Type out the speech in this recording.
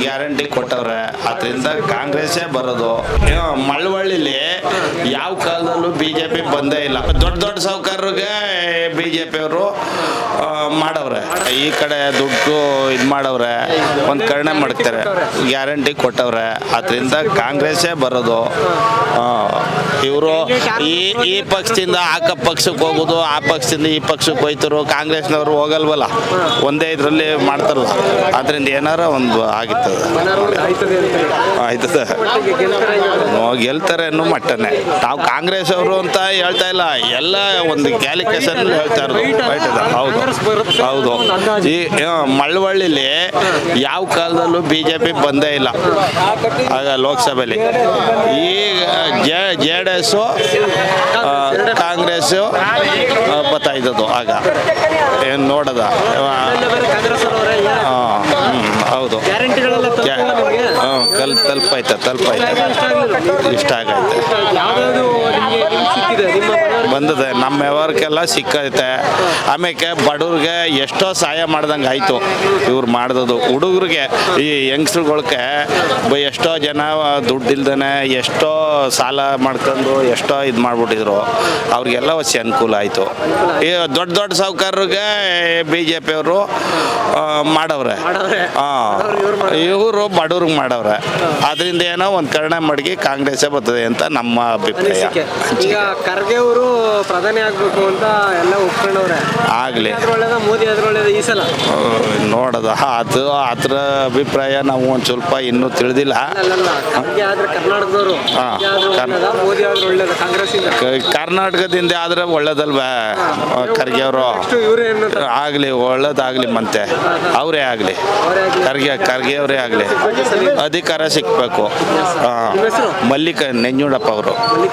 Guarantee ಕೊಟ್ಟವ್ರೆ. ಅದರಿಂದ ಕಾಂಗ್ರೆಸ್ಸೇ ಬರೋದು. ಮಳವಳ್ಳಿಲಿ ಯಾವ ಕಾಲದಲ್ಲೂ ಬಿ ಜೆ ಪಿ ಬಂದೇ ಇಲ್ಲ. ದೊಡ್ಡ ದೊಡ್ಡ ಸಾಹುಕಾರರಿಗೆ ಬಿ ಜೆ ಪಿಯವರು ಮಾಡವ್ರೆ. ಈ ಕಡೆ ದುಡ್ಡು ಇದು ಮಾಡವ್ರೆ. ಒಂದು ಕರ್ಣೆ ಮಾಡ್ತಾರೆ. ಗ್ಯಾರಂಟಿ ಕೊಟ್ಟವ್ರೆ. ಅದರಿಂದ ಕಾಂಗ್ರೆಸ್ಸೇ ಬರೋದು. ಈ ಈ ಪಕ್ಷದಿಂದ ಆ ಕ- ಪಕ್ಷಕ್ಕೆ ಹೋಗೋದು, ಆ ಪಕ್ಷದಿಂದ ಈ ಪಕ್ಷಕ್ಕೆ ಹೋಯ್ತರು. ಕಾಂಗ್ರೆಸ್ನವರು ಹೋಗಲ್ವಲ್ಲ? ಒಂದೇ ಇದರಲ್ಲಿ ಮಾಡ್ತಾರಲ್ಲ. ಅದರಿಂದ ಏನಾರ ಒಂದು ಆಗಿತ್ತು ಆಯ್ತದ. ಗೆಲ್ತಾರೆ ಅನ್ನೋ ಮಟ್ಟನೆ. ನಾವು ಕಾಂಗ್ರೆಸ್ ಅವರು ಅಂತ ಹೇಳ್ತಾ ಇಲ್ಲ. ಎಲ್ಲ ಒಂದು ಕ್ಯಾಲಿಕೇಶನ್ ಹೇಳ್ತಾ ಇರೋದು. ಹೌದು. ಹೌದು. ಈ ಮಳವಳ್ಳಿಲಿ ಯಾವ ಕಾಲದಲ್ಲೂ ಬಿ ಜೆ ಪಿ ಬಂದೇ ಇಲ್ಲ. ಆಗ ಲೋಕಸಭೆಯಲ್ಲಿ ಈಗ J J D S Congress Congress ಬರ್ತಾ ಇದ್ದದ್ದು ಆಗ. ಏನು ನೋಡದ? ಹೌದು. ಕಲ್ ತಲುಪಾಯ್ತ ತಲುಪಾಯ್ತ. ಇಷ್ಟ ಆಗೈತೆ. ಬಂದದೆ. ನಮ್ಮ ವ್ಯವಹಾರಕ್ಕೆಲ್ಲ ಸಿಕ್ಕೈತೆ. ಆಮೇಲೆ ಬಡವ್ರಿಗೆ ಎಷ್ಟೋ ಸಹಾಯ ಮಾಡ್ದಂಗೆ ಆಯಿತು. ಇವ್ರು ಮಾಡ್ದದು ಹುಡುಗರಿಗೆ, ಈ ಯಂಗ್ಸ್ರುಗಳ್ಗೆ ಎಷ್ಟೋ ಜನ ದುಡ್ಡಿಲ್ದೇ ಎಷ್ಟೋ ಸಾಲ ಮಾಡ್ಕೊಂಡು ಎಷ್ಟೋ ಇದು ಮಾಡಿಬಿಟ್ಟಿದ್ರು. ಅವ್ರಿಗೆಲ್ಲ ವಸಿ ಅನುಕೂಲ ಆಯಿತು. ಈ ದೊಡ್ಡ ದೊಡ್ಡ ಸಾಹುಕಾರರಿಗೆ ಬಿ ಜೆ ಪಿಯವರು ಮಾಡವ್ರೆ ಇವರು ಬಡವ್ರಿಗೆ ಮಾಡವ್ರೆ. ಅದರಿಂದ ಏನೋ ಒಂದು ಕರ್ಣ ಮಡಗಿ ಕಾಂಗ್ರೆಸ್ಸೇ ಬರ್ತದೆ ಅಂತ ನಮ್ಮ ಅಭಿಪ್ರಾಯ. ಈಗ ಖರ್ಗೆ ಅವರು ಪ್ರಧಾನಿ ಆಗ್ಬೇಕು ಅಂತ ಎಲ್ಲ ಒಪ್ಕೊಂಡವ್ರೆ. ಆಗಲಿ. ಒಳ್ಳೇದ ಮೋದಿ ಅದ್ರ ಒಳ್ಳೇದ ಈ ಸಲ. ನೋಡದ ಅದು ಅದ್ರ ಅಭಿಪ್ರಾಯ ನಾವು ಒಂದು ಸ್ವಲ್ಪ ಇನ್ನೂ ತಿಳಿದಿಲ್ಲ. ಆದ್ರೆ ಕರ್ನಾಟಕದವರು. ಆದ್ರೆ ಮೋದಿ ಆದ್ರೆ ಒಳ್ಳೇದ ಕಾಂಗ್ರೆಸ್ ಕರ್ನಾಟಕದಿಂದ ಆದ್ರೆ ಒಳ್ಳೇದಲ್ವಾ? ಖರ್ಗೆ ಅವರು. ಆಗ್ಲಿ ಒಳ್ಳೇದಾಗಲಿ ಮತ್ತೆ. ಅವರೇ ಆಗಲಿ. ಖರ್ಗೆ ಖರ್ಗೆ ಅವರೇ ಆಗಲಿ. ಅಧಿಕಾರ ಸಿಕ್ಕಬೇಕು? ಮಲ್ಲಿಕ ನೆಂಜುಡಪ್ಪ ಅವರು.